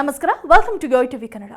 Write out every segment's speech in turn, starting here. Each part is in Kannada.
ನಮಸ್ಕಾರ welcome to Yoyo TV Kannada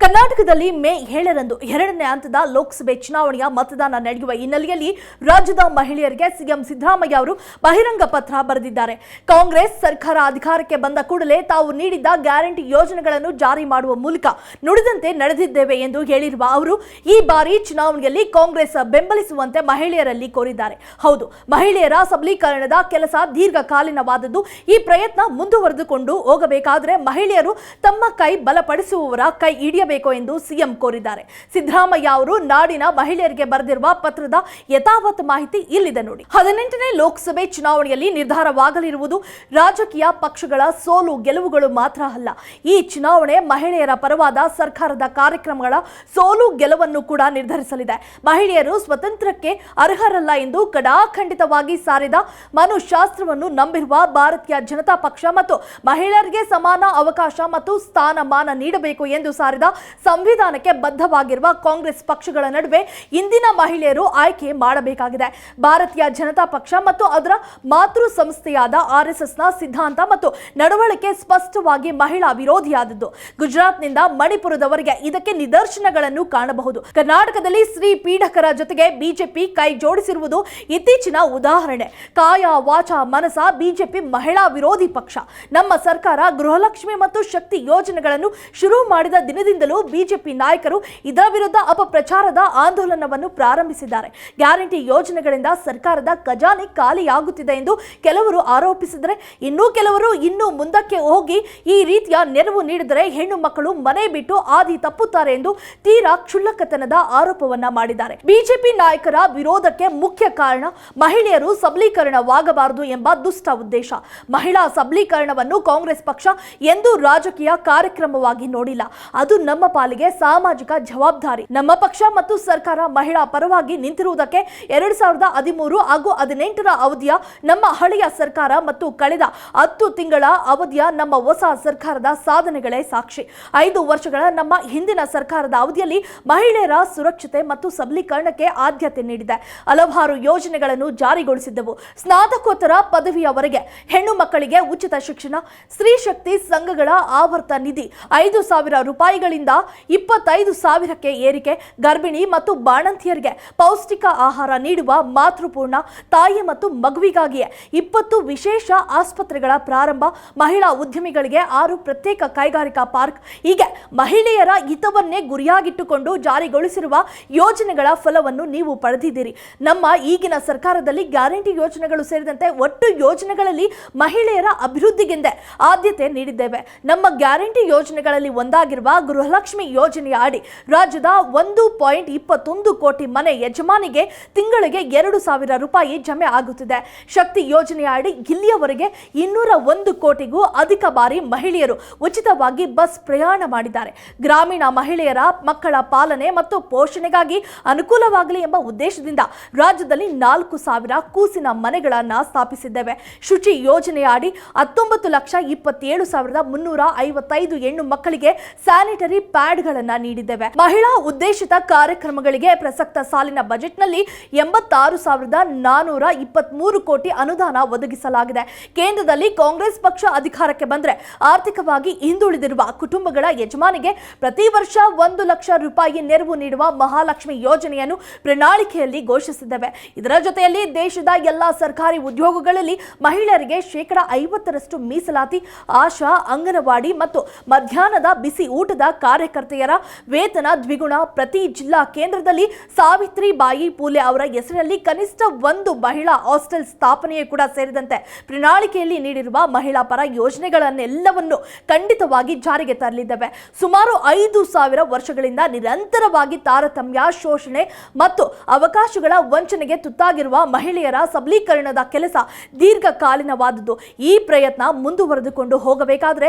ಕರ್ನಾಟಕದಲ್ಲಿ ಮೇ ಏಳರಂದು ಎರಡನೇ ಹಂತದ ಲೋಕಸಭೆ ಚುನಾವಣೆಯ ಮತದಾನ ನಡೆಯುವ ಹಿನ್ನೆಲೆಯಲ್ಲಿ ರಾಜ್ಯದ ಮಹಿಳೆಯರಿಗೆ ಸಿಎಂ ಸಿದ್ದರಾಮಯ್ಯ ಅವರು ಬಹಿರಂಗ ಪತ್ರ ಬರೆದಿದ್ದಾರೆ. ಕಾಂಗ್ರೆಸ್ ಸರ್ಕಾರ ಅಧಿಕಾರಕ್ಕೆ ಬಂದ ಕೂಡಲೇ ತಾವು ನೀಡಿದ್ದ ಗ್ಯಾರಂಟಿ ಯೋಜನೆಗಳನ್ನು ಜಾರಿ ಮಾಡುವ ಮೂಲಕ ನುಡಿದಂತೆ ನಡೆದಿದ್ದೇವೆ ಎಂದು ಹೇಳಿರುವ ಅವರು, ಈ ಬಾರಿ ಚುನಾವಣೆಯಲ್ಲಿ ಕಾಂಗ್ರೆಸ್ ಬೆಂಬಲಿಸುವಂತೆ ಮಹಿಳೆಯರಲ್ಲಿ ಕೋರಿದ್ದಾರೆ. ಹೌದು, ಮಹಿಳೆಯರ ಸಬಲೀಕರಣದ ಕೆಲಸ ದೀರ್ಘಕಾಲೀನವಾದದ್ದು ಈ ಪ್ರಯತ್ನ ಮುಂದುವರೆದುಕೊಂಡು ಹೋಗಬೇಕಾದರೆ ಮಹಿಳೆಯರು ತಮ್ಮ ಕೈ ಬಲಪಡಿಸುವವರ ಕೈ ಹಿಡಿಯಬೇಕು ಎಂದು ಸಿಎಂ ಕೋರಿದ್ದಾರೆ. ಸಿದ್ದರಾಮಯ್ಯ ಅವರು ನಾಡಿನ ಮಹಿಳೆಯರಿಗೆ ಬರೆದಿರುವ ಪತ್ರದ ಯಥಾವತ್ ಮಾಹಿತಿ ಇಲ್ಲಿದೆ ನೋಡಿ. ಹದಿನೆಂಟನೇ ಲೋಕಸಭೆ ಚುನಾವಣೆಯಲ್ಲಿ ನಿರ್ಧಾರವಾಗಲಿರುವುದು ರಾಜಕೀಯ ಪಕ್ಷಗಳ ಸೋಲು ಗೆಲುವುಗಳು ಮಾತ್ರ ಅಲ್ಲ. ಈ ಚುನಾವಣೆ ಮಹಿಳೆಯರ ಪರವಾದ ಸರ್ಕಾರದ ಕಾರ್ಯಕ್ರಮಗಳ ಸೋಲು ಗೆಲುವನ್ನು ಕೂಡ ನಿರ್ಧರಿಸಲಿದೆ. ಮಹಿಳೆಯರು ಸ್ವತಂತ್ರಕ್ಕೆ ಅರ್ಹರಲ್ಲ ಎಂದು ಕಡಾಖಂಡಿತವಾಗಿ ಸಾರಿದ ಮನುಶಾಸ್ತ್ರವನ್ನು ನಂಬಿರುವ ಭಾರತೀಯ ಜನತಾ ಪಕ್ಷ ಮತ್ತು ಮಹಿಳೆಯರಿಗೆ ಸಮಾನ ಅವಕಾಶ ಮತ್ತು ಸ್ಥಾನಮಾನ ನೀಡಬೇಕು ಎಂದು ಸಾರಿದ ಸಂವಿಧಾನಕ್ಕೆ ಬದ್ಧವಾಗಿರುವ ಕಾಂಗ್ರೆಸ್ ಪಕ್ಷಗಳ ನಡುವೆ ಇಂದಿನ ಮಹಿಳೆಯರು ಆಯ್ಕೆ ಮಾಡಬೇಕಾಗಿದೆ. ಭಾರತೀಯ ಜನತಾ ಪಕ್ಷ ಮತ್ತು ಅದರ ಮಾತೃ ಸಂಸ್ಥೆಯಾದ ಆರ್ಎಸ್ಎಸ್ನ ಸಿದ್ಧಾಂತ ಮತ್ತು ನಡವಳಿಕೆ ಸ್ಪಷ್ಟವಾಗಿ ಮಹಿಳಾ ವಿರೋಧಿಯಾದದ್ದು. ಗುಜರಾತ್ನಿಂದ ಮಣಿಪುರದವರೆಗೆ ಇದಕ್ಕೆ ನಿದರ್ಶನಗಳನ್ನು ಕಾಣಬಹುದು. ಕರ್ನಾಟಕದಲ್ಲಿ ಸ್ತ್ರೀ ಪೀಡಕರ ಜೊತೆಗೆ ಬಿಜೆಪಿ ಕೈ ಜೋಡಿಸಿರುವುದು ಇತ್ತೀಚಿನ ಉದಾಹರಣೆ. ಕಾಯ ವಾಚ ಮನಸ ಬಿಜೆಪಿ ಮಹಿಳಾ ವಿರೋಧಿ ಪಕ್ಷ. ನಮ್ಮ ಸರ್ಕಾರ ಗೃಹಲಕ್ಷ್ಮಿ ಮತ್ತು ಶಕ್ತಿ ಯೋಜನೆಗಳನ್ನು ಶುರು ಮಾಡಿದ ದಿನದಿಂದಲೂ ಬಿಜೆಪಿ ನಾಯಕರು ಇದರ ವಿರುದ್ಧ ಅಪಪ್ರಚಾರದ ಆಂದೋಲನವನ್ನು ಪ್ರಾರಂಭಿಸಿದ್ದಾರೆ. ಗ್ಯಾರಂಟಿ ಯೋಜನೆಗಳಿಂದ ಸರ್ಕಾರದ ಖಜಾನೆ ಖಾಲಿಯಾಗುತ್ತಿದೆ ಎಂದು ಕೆಲವರು ಆರೋಪಿಸಿದರೆ, ಇನ್ನೂ ಕೆಲವರು ಇನ್ನೂ ಮುಂದಕ್ಕೆ ಹೋಗಿ ಈ ರೀತಿಯ ನೆರವು ನೀಡಿದರೆ ಹೆಣ್ಣು ಮಕ್ಕಳು ಮನೆ ಬಿಟ್ಟು ಆದಿ ತಪ್ಪುತ್ತಾರೆ ಎಂದು ತೀರಾ ಕ್ಷುಲ್ಲಕತನದ ಆರೋಪವನ್ನ ಮಾಡಿದ್ದಾರೆ. ಬಿಜೆಪಿ ನಾಯಕರ ವಿರೋಧಕ್ಕೆ ಮುಖ್ಯ ಕಾರಣ ಮಹಿಳೆಯರು ಸಬಲೀಕರಣವಾಗಬಾರದು ಎಂಬ ದುಷ್ಟ ಉದ್ದೇಶ. ಮಹಿಳಾ ಸಬಲೀಕರಣವನ್ನು ಕಾಂಗ್ರೆಸ್ ಪಕ್ಷ ಎಂದೂ ರಾಜಕೀಯ ಕಾರ್ಯಕ್ರಮವಾಗಿ ನೋಡಿಲ್ಲ. ಅದು ನಮ್ಮ ಪಾಲಿಗೆ ಸಾಮಾಜಿಕ ಜವಾಬ್ದಾರಿ. ನಮ್ಮ ಪಕ್ಷ ಮತ್ತು ಸರ್ಕಾರ ಮಹಿಳಾ ಪರವಾಗಿ ನಿಂತಿರುವುದಕ್ಕೆ ಎರಡ್ ಸಾವಿರದ ಹದಿಮೂರು ಹಾಗೂ ಹದಿನೆಂಟರ ಅವಧಿಯ ನಮ್ಮ ಹಳೆಯ ಸರ್ಕಾರ ಮತ್ತು ಕಳೆದ ಹತ್ತು ತಿಂಗಳ ಅವಧಿಯ ನಮ್ಮ ಹೊಸ ಸರ್ಕಾರದ ಸಾಧನೆಗಳೇ ಸಾಕ್ಷಿ. ಐದು ವರ್ಷಗಳ ನಮ್ಮ ಹಿಂದಿನ ಸರ್ಕಾರದ ಅವಧಿಯಲ್ಲಿ ಮಹಿಳೆಯರ ಸುರಕ್ಷತೆ ಮತ್ತು ಸಬಲೀಕರಣಕ್ಕೆ ಆದ್ಯತೆ ನೀಡಿದೆ. ಹಲವಾರು ಯೋಜನೆಗಳನ್ನು ಜಾರಿಗೊಳಿಸಿದ್ದವು. ಸ್ನಾತಕೋತ್ತರ ಪದವಿಯವರೆಗೆ ಹೆಣ್ಣು ಮಕ್ಕಳಿಗೆ ಉಚಿತ ಶಿಕ್ಷಣ, ಸ್ತ್ರೀ ಶಕ್ತಿ ಸಂಘಗಳ ಆವರ್ತ ನಿಧಿ ಐದು ಸಾವಿರ ರೂಪಾಯಿಗಳಿಂದ ಇಪ್ಪತ್ತೈದು ಸಾವಿರಕ್ಕೆ ಏರಿಕೆ, ಗರ್ಭಿಣಿ ಮತ್ತು ಬಾಣಂತಿಯರಿಗೆ ಪೌಷ್ಟಿಕ ಆಹಾರ ನೀಡುವ ಮಾತೃಪೂರ್ಣ ತಾಯಿ ಮತ್ತು ಮಗುವಿಗಾಗಿಯೇ ಇಪ್ಪತ್ತು ವಿಶೇಷ ಆಸ್ಪತ್ರೆಗಳ ಪ್ರಾರಂಭ ಮಹಿಳಾ ಉದ್ಯಮಿಗಳಿಗೆ ಆರು ಪ್ರತ್ಯೇಕ ಕೈಗಾರಿಕಾ ಪಾರ್ಕ್, ಹೀಗೆ ಮಹಿಳೆಯರ ಹಿತವನ್ನೇ ಗುರಿಯಾಗಿಟ್ಟುಕೊಂಡು ಜಾರಿಗೊಳಿಸಿರುವ ಯೋಜನೆಗಳ ಫಲವನ್ನು ನೀವು ಪಡೆದಿದ್ದೀರಿ. ನಮ್ಮ ಈಗಿನ ಸರ್ಕಾರದಲ್ಲಿ ಗ್ಯಾರಂಟಿ ಯೋಜನೆಗಳು ಸೇರಿದಂತೆ ಒಟ್ಟು ಯೋಜನೆಗಳಲ್ಲಿ ಮಹಿಳೆಯರ ಅಭಿವೃದ್ಧಿಗೆಂದೇ ಆದ್ಯತೆ ನೀಡಿದ್ದೇವೆ. ನಮ್ಮ ಗ್ಯಾರಂಟಿ ಯೋಜನೆಗಳಲ್ಲಿ ಒಂದಾಗಿರುವ ಗೃಹಲಕ್ಷ್ಮಿ ಯೋಜನೆಯ ಅಡಿ ರಾಜ್ಯದ ಒಂದು ಪಾಯಿಂಟ್ ಇಪ್ಪತ್ತೊಂದು ಕೋಟಿ ಮನೆ ಯಜಮಾನಿಗೆ ತಿಂಗಳಿಗೆ ಎರಡು ಸಾವಿರ ರೂಪಾಯಿ ಜಮೆ ಆಗುತ್ತಿದೆ. ಶಕ್ತಿ ಯೋಜನೆಯ ಅಡಿ ಇಲ್ಲಿಯವರೆಗೆ ಇನ್ನೂರ ಒಂದು ಕೋಟಿಗೂ ಅಧಿಕ ಬಾರಿ ಮಹಿಳೆಯರು ಉಚಿತವಾಗಿ ಬಸ್ ಪ್ರಯಾಣ ಮಾಡಿದ್ದಾರೆ. ಗ್ರಾಮೀಣ ಮಹಿಳೆಯರ ಮಕ್ಕಳ ಪಾಲನೆ ಮತ್ತು ಪೋಷಣೆಗಾಗಿ ಅನುಕೂಲವಾಗಲಿ ಎಂಬ ಉದ್ದೇಶದಿಂದ ರಾಜ್ಯದಲ್ಲಿ ನಾಲ್ಕು ಸಾವಿರ ಕೂಸಿನ ಮನೆಗಳನ್ನು ಸ್ಥಾಪಿಸಿದ್ದೇವೆ. ಶುಚಿ ಯೋಜನೆಯ ಅಡಿ ಹತ್ತೊಂಬತ್ತು ಲಕ್ಷ ಇಪ್ಪತ್ತೇಳು ಸಾವಿರದ ಮುನ್ನೂರ ಐವತ್ತೈದು ಹೆಣ್ಣು ಮಕ್ಕಳಿಗೆ ಸ್ಯಾನಿಟರಿ ಪ್ಯಾಡ್ಗಳನ್ನು ನೀಡಿದ್ದೇವೆ. ಮಹಿಳಾ ಉದ್ದೇಶಿತ ಕಾರ್ಯಕ್ರಮಗಳಿಗೆ ಪ್ರಸಕ್ತ ಸಾಲಿನ ಬಜೆಟ್ನಲ್ಲಿ ಎಂಬತ್ತಾರು ಸಾವಿರದ ನಾನೂರ ಇಪ್ಪತ್ಮೂರು ಕೋಟಿ ಅನುದಾನ ಒದಗಿಸಲಾಗಿದೆ. ಕೇಂದ್ರದಲ್ಲಿ ಕಾಂಗ್ರೆಸ್ ಪಕ್ಷ ಅಧಿಕಾರಕ್ಕೆ ಬಂದರೆ ಆರ್ಥಿಕವಾಗಿ ಹಿಂದುಳಿದಿರುವ ಕುಟುಂಬಗಳ ಯಜಮಾನಿಗೆ ಪ್ರತಿ ವರ್ಷ ಒಂದು ಲಕ್ಷ ರೂಪಾಯಿ ನೆರವು ನೀಡುವ ಮಹಾಲಕ್ಷ್ಮಿ ಯೋಜನೆಯನ್ನು ಪ್ರಣಾಳಿಕೆಯಲ್ಲಿ ಘೋಷಿಸಿದ್ದೇವೆ. ಇದರ ಜೊತೆಯಲ್ಲಿ ದೇಶದ ಎಲ್ಲ ಸರ್ಕಾರಿ ಉದ್ಯೋಗಗಳಲ್ಲಿ ಮಹಿಳೆಯರಿಗೆ ಶೇಕಡ ಐವತ್ತರಷ್ಟು ಮೀಸಲಾತಿ, ಆಶಾ, ಅಂಗನವಾಡಿ ಮತ್ತು ಮಧ್ಯಾಹ್ನದ ಬಿಸಿ ಊಟದ ಕಾರ್ಯಕರ್ತೆಯರ ವೇತನ ದ್ವಿಗುಣ ಪ್ರತಿ ಜಿಲ್ಲಾ ಕೇಂದ್ರದಲ್ಲಿ ಸಾವಿತ್ರಿ ಬಾಯಿ ಪೂಲೆ ಅವರ ಹೆಸರಿನಲ್ಲಿ ಕನಿಷ್ಠ ಒಂದು ಮಹಿಳಾ ಹಾಸ್ಟೆಲ್ ಸ್ಥಾಪನೆಯೂ ಕೂಡ ಸೇರಿದಂತೆ ಪ್ರಣಾಳಿಕೆಯಲ್ಲಿ ನೀಡಿರುವ ಮಹಿಳಾ ಪರ ಯೋಜನೆಗಳನ್ನೆಲ್ಲವನ್ನು ಖಂಡಿತವಾಗಿ ಜಾರಿಗೆ ತರಲಿದ್ದೇವೆ. ಸುಮಾರು ಐದು ಸಾವಿರ ವರ್ಷಗಳಿಂದ ನಿರಂತರವಾಗಿ ತಾರತಮ್ಯ, ಶೋಷಣೆ ಮತ್ತು ಅವಕಾಶಗಳ ವಂಚನೆಗೆ ತುತ್ತಾಗಿರುವ ಮಹಿಳೆಯರ ಸಬಲೀಕರಣದ ಕೆಲಸ ದೀರ್ಘಕಾಲೀನವಾದದ್ದು. ಈ ಪ್ರಯತ್ನ ಮುಂದುವರೆದುಕೊಂಡು ಹೋಗಬೇಕಾದರೆ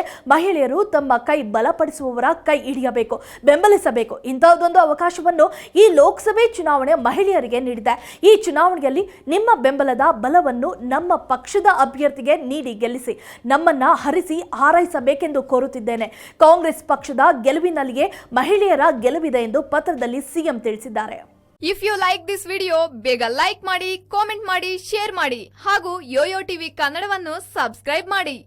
ಮಹಿಳೆಯರು ತಮ್ಮ ಕೈ ಬಲಪಡಿಸುವವರ ಕೈ ಹಿಡಿಯಬೇಕು, ಬೆಂಬಲಿಸಬೇಕು. ಇಂಥದ್ದೊಂದು ಅವಕಾಶವನ್ನು ಈ ಲೋಕಸಭೆ ಚುನಾವಣೆ ಮಹಿಳೆಯರಿಗೆ ನೀಡಿದೆ. ಈ ಚುನಾವಣೆಯಲ್ಲಿ ನಿಮ್ಮ ಬೆಂಬಲದ ಬಲವನ್ನು ನಮ್ಮ ಪಕ್ಷದ ಅಭ್ಯರ್ಥಿಗೆ ನೀಡಿ ಗೆಲ್ಲಿಸಿ, ನಮ್ಮನ್ನ ಹರಿಸಿ ಹಾರೈಸಬೇಕೆಂದು ಕೋರುತ್ತಿದ್ದೇನೆ. ಕಾಂಗ್ರೆಸ್ ಪಕ್ಷದ ಗೆಲುವಿನಲ್ಲಿಯೇ ಮಹಿಳೆಯರ ಗೆಲುವಿದೆ ಎಂದು ಪತ್ರದಲ್ಲಿ ಸಿಎಂ ತಿಳಿಸಿದ್ದಾರೆ. If you like this video ಬೇಗ ಲೈಕ್ ಮಾಡಿ ಕಾಮೆಂಟ್ ಮಾಡಿ ಶೇರ್ ಮಾಡಿ ಹಾಗೂ ಯೋಯೋ ಟಿವಿ ಕನ್ನಡವನ್ನು ಸಬ್ಸ್ಕ್ರೈಬ್ ಮಾಡಿ.